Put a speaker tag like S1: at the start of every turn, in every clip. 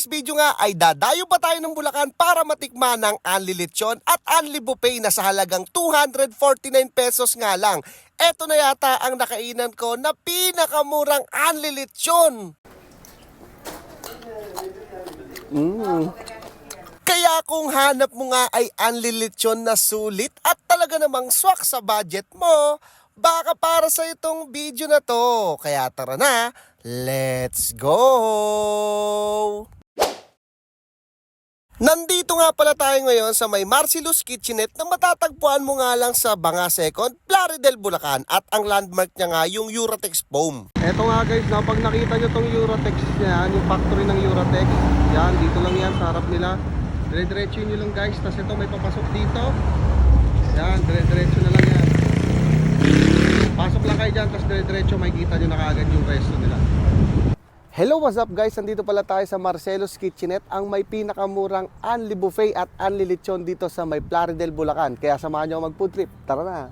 S1: today's video nga ay dadayo pa tayo ng Bulacan para matikman ng Anli Lechon at Anli Buffet na sa halagang 249 pesos nga lang. Ito na yata ang nakainan ko na pinakamurang Anli Lechon. Mm. Kaya kung hanap mo nga ay Anli Lechon na sulit at talaga namang swak sa budget mo, baka para sa itong video na to. Kaya tara na, let's go! Nandito nga pala tayo ngayon sa may Marcellus Kitchenette na matatagpuan mo nga lang sa Banga Second, Plaridel, Bulacan at ang landmark niya nga yung Uratex Foam. Eto nga guys, na pag nakita nyo tong Uratex niya, yung factory ng Uratex, yan, dito lang yan sa harap nila. Dire-diretso nyo lang guys, tapos ito may papasok dito. Yan, dire-diretso na lang yan. Pasok lang kayo dyan, tapos dire-diretso makikita nyo na kaagad yung resto nila. Hello, what's up guys? Nandito pala tayo sa Marcelo's Kitchenette, ang may pinakamurang Anli Buffet at Anli Lechon dito sa may Plaridel, Bulacan. Kaya samahan nyo mag-food trip. Tara na!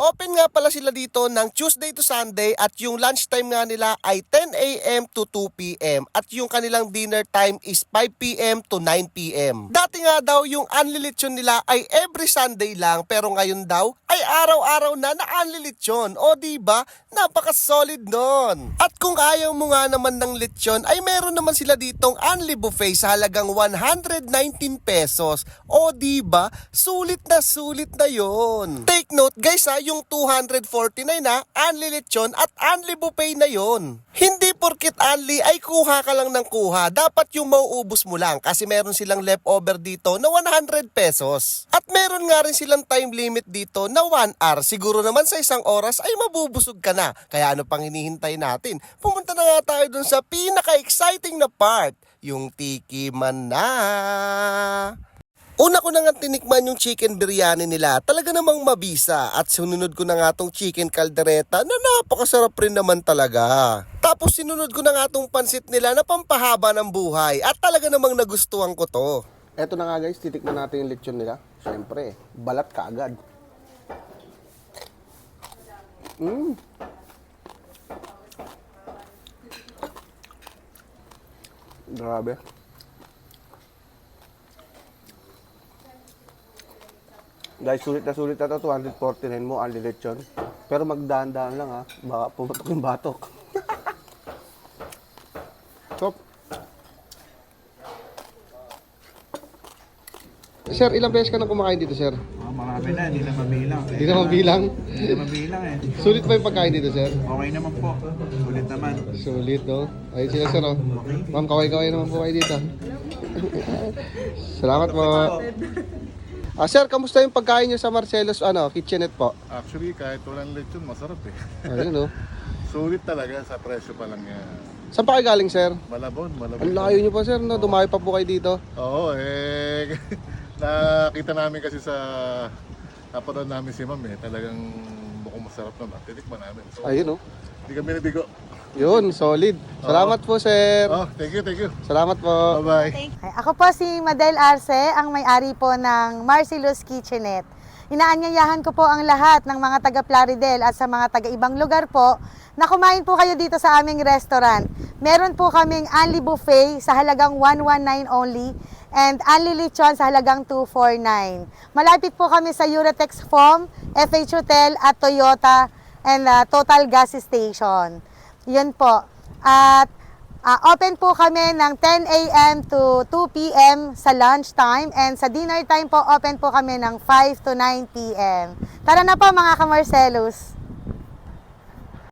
S1: Open nga pala sila dito ng Tuesday to Sunday at yung lunchtime nga nila ay 10 a.m. to 2 p.m. at yung kanilang dinner time is 5 p.m. to 9 p.m. Dati nga daw yung unlilitsyon nila ay every Sunday lang pero ngayon daw ay araw-araw na na unlilitsyon. O di ba? Napaka-solid nun. At kung ayaw mo nga naman ng lechon ay meron naman sila ditong unli buffet sa halagang 119 pesos. O di ba? Sulit na sulit na yon. Take note guys ha, yung 249 na unli lechon at unli buffet na yon. Hindi porkit unli ay kuha ka lang ng kuha. Dapat yung mauubos mo lang kasi meron silang leftover dito na 100 pesos. At meron nga rin silang time limit dito na 1 hour. Siguro naman sa isang oras ay mabubusog ka na. Kaya ano pang hinihintay natin? Pumunta na nga tayo dun sa pinaka-exciting na part, yung tiki man na. Una ko na nga tinikman yung chicken biryani nila. Talaga namang mabisa. At sununod ko na nga tong chicken caldereta na napakasarap rin naman talaga. Tapos sinunod ko na nga tong pansit nila na pampahaba ng buhay. At talaga namang nagustuhan ko to. Eto na nga guys, titikman natin yung lechon nila. Siyempre, balat ka agad. Mm. Grabe. Guys, sulit na sulit na to, 249 mo, ang lechon. Pero magdaan-daan lang ha, baka pumatok yung batok. Chop. Sir, ilang beses ka na kumakain dito, sir?
S2: Mga marami na, hindi na mabilang.
S1: Hindi na mabilang.
S2: Hindi na mabilang eh.
S1: Sulit ba yung pagkain dito, sir?
S2: Okay naman po. Ulit naman.
S1: Sulit, no? Ayun sila, sir, oh. Ma'am, kaway-kaway naman po kayo dito. Salamat po. Ah, sir, kamusta yung pagkain nyo sa Marcelo's ano, kitchenette po?
S3: Actually, kahit walang lechon, masarap eh.
S1: Ayun, no?
S3: Sulit talaga sa presyo pa lang yan.
S1: Saan pa kayo galing, sir?
S3: Malabon, malabon.
S1: Ang layo nyo pa, sir, no? Dumayo pa po kayo dito.
S3: Oo, eh, nakita namin kasi sa, napanood namin si ma'am eh, talagang mukhang masarap naman. Titikman namin. So,
S1: Ayun, no?
S3: Hindi kami nabigo.
S1: Yun, solid. Salamat po, sir.
S3: Oh, thank you, thank you.
S1: Salamat po.
S3: Bye-bye.
S4: Ay, Ako po si Madel Arce, ang may-ari po ng Marcellus Kitchenette. Inaanyayahan ko po ang lahat ng mga taga Plaridel at sa mga taga ibang lugar po na kumain po kayo dito sa aming restaurant. Meron po kaming Anli Buffet sa halagang 119 only and Anli Lechon sa halagang 249. Malapit po kami sa Eurotex Foam, FH Hotel at Toyota and uh, Total Gas Station. Yun po. At Ah, open po kami ng 10 a.m. to 2 p.m. sa lunch time and sa dinner time po open po kami ng 5 to 9 p.m. Tara na po mga kamarcelos!